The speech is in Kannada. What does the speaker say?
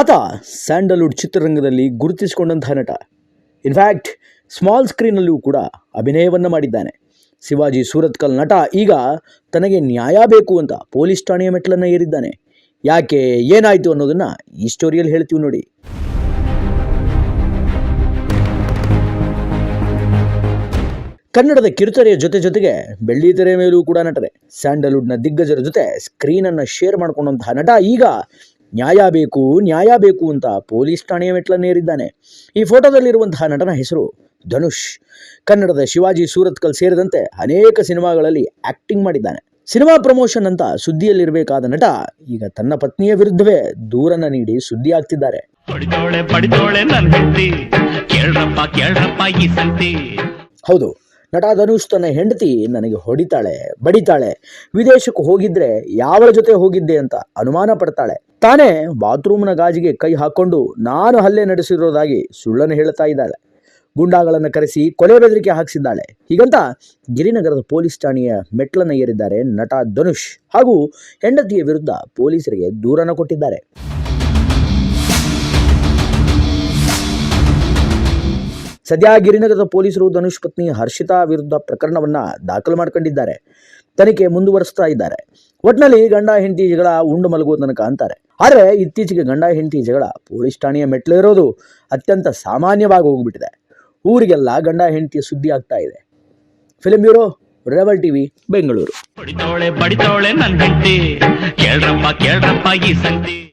ಆತ ಸ್ಯಾಂಡಲ್ವುಡ್ ಚಿತ್ರರಂಗದಲ್ಲಿ ಗುರುತಿಸಿಕೊಂಡಂತಹ ನಟ. ಇನ್ಫ್ಯಾಕ್ಟ್ ಸ್ಮಾಲ್ ಸ್ಕ್ರೀನಲ್ಲೂ ಕೂಡ ಅಭಿನಯವನ್ನು ಮಾಡಿದ್ದಾನೆ. ಶಿವಾಜಿ ಸೂರತ್ಕಲ್ ನಟ ಈಗ ತನಗೆ ನ್ಯಾಯ ಬೇಕು ಅಂತ ಪೊಲೀಸ್ ಠಾಣೆಯ ಮೆಟ್ಟಲನ್ನು ಏರಿದ್ದಾನೆ. ಯಾಕೆ ಏನಾಯಿತು ಅನ್ನೋದನ್ನು ಈ ಸ್ಟೋರಿಯಲ್ಲಿ ಹೇಳ್ತೀವಿ ನೋಡಿ. ಕನ್ನಡದ ಕಿರುತೆರೆಯ ಜೊತೆ ಜೊತೆಗೆ ಬೆಳ್ಳಿತೆರೆ ಮೇಲೂ ಕೂಡ ನಟನೆ. ಸ್ಯಾಂಡಲ್ವುಡ್ನ ದಿಗ್ಗಜರ ಜೊತೆ ಸ್ಕ್ರೀನನ್ನು ಶೇರ್ ಮಾಡಿಕೊಂಡಂತಹ ನಟ ಈಗ ನ್ಯಾಯ ಬೇಕು ನ್ಯಾಯ ಬೇಕು ಅಂತ ಪೊಲೀಸ್ ಠಾಣೆಯ ಮೆಟ್ಲನ್ನೇರಿದ್ದಾನೆ ಈ ಫೋಟೋದಲ್ಲಿರುವಂತಹ ನಟನ ಹೆಸರು ಧನುಷ್. ಕನ್ನಡದ ಶಿವಾಜಿ ಸೂರತ್ಕಲ್ ಸೇರಿದಂತೆ ಅನೇಕ ಸಿನಿಮಾಗಳಲ್ಲಿ ಆಕ್ಟಿಂಗ್ ಮಾಡಿದ್ದಾನೆ. ಸಿನಿಮಾ ಪ್ರಮೋಷನ್ ಅಂತ ಸುದ್ದಿಯಲ್ಲಿರಬೇಕಾದ ನಟ ಈಗ ತನ್ನ ಪತ್ನಿಯ ವಿರುದ್ಧವೇ ದೂರನ್ನ ನೀಡಿ ಸುದ್ದಿ ಆಗ್ತಿದ್ದಾರೆ. ಹೌದು ನಟ ಧನುಷ್ ತನ್ನ ಹೆಂಡತಿ ನನಗೆ ಹೊಡಿತಾಳೆ, ಬಡಿತಾಳೆ, ವಿದೇಶಕ್ಕೆ ಹೋಗಿದ್ರೆ ಯಾವಳ ಜೊತೆ ಹೋಗಿದ್ದೆ ಅಂತ ಅನುಮಾನ ಪಡ್ತಾಳೆ. ತಾನೇ ಬಾತ್ರೂಮ್ನ ಗಾಜಿಗೆ ಕೈ ಹಾಕೊಂಡು ನಾನು ಹಲ್ಲೆ ನಡೆಸಿರೋದಾಗಿ ಸುಳ್ಳನ್ನು ಹೇಳ್ತಾ ಇದ್ದಾಳೆ. ಗುಂಡಾಗಳನ್ನು ಕರೆಸಿ ಕೊಲೆ ಬೆದರಿಕೆ ಹಾಕಿಸಿದ್ದಾಳೆ. ಹೀಗಂತ ಗಿರಿನಗರದ ಪೊಲೀಸ್ ಠಾಣೆಯ ಮೆಟ್ಲನ್ನು ಏರಿದ್ದಾರೆ ನಟ ಧನುಷ್ ಹಾಗೂ ಹೆಂಡತಿಯ ವಿರುದ್ಧ ಪೊಲೀಸರಿಗೆ ದೂರನ ಕೊಟ್ಟಿದ್ದಾರೆ. ಸದ್ಯ ಗಿರಿನಗರದ ಪೊಲೀಸರು ಧನುಷ್ ಪತ್ನಿ ಹರ್ಷಿತಾ ವಿರುದ್ಧ ಪ್ರಕರಣವನ್ನ ದಾಖಲು ಮಾಡ್ಕೊಂಡಿದ್ದಾರೆ. ತನಿಖೆ ಮುಂದುವರಿಸ್ತಾ ಇದ್ದಾರೆ. ಒಟ್ನಲ್ಲಿ ಗಂಡ ಹೆಂಡತಿ ಜಗಳ ಉಂಡು ಮಲಗುವ ತನಕ ಅಂತಾರೆ. ಆದರೆ ಇತ್ತೀಚೆಗೆ ಗಂಡ ಹೆಂಡತಿ ಜಗಳ ಪೊಲೀಸ್ ಠಾಣೆಯ ಮೆಟ್ಲೇರೋದು ಅತ್ಯಂತ ಸಾಮಾನ್ಯವಾಗಿ ಹೋಗ್ಬಿಟ್ಟಿದೆ. ಊರಿಗೆಲ್ಲ ಗಂಡ ಹೆಂಡತಿಯ ಸುದ್ದಿ ಆಗ್ತಾ ಇದೆ. Film bureau, rebel TV, Bengaluru.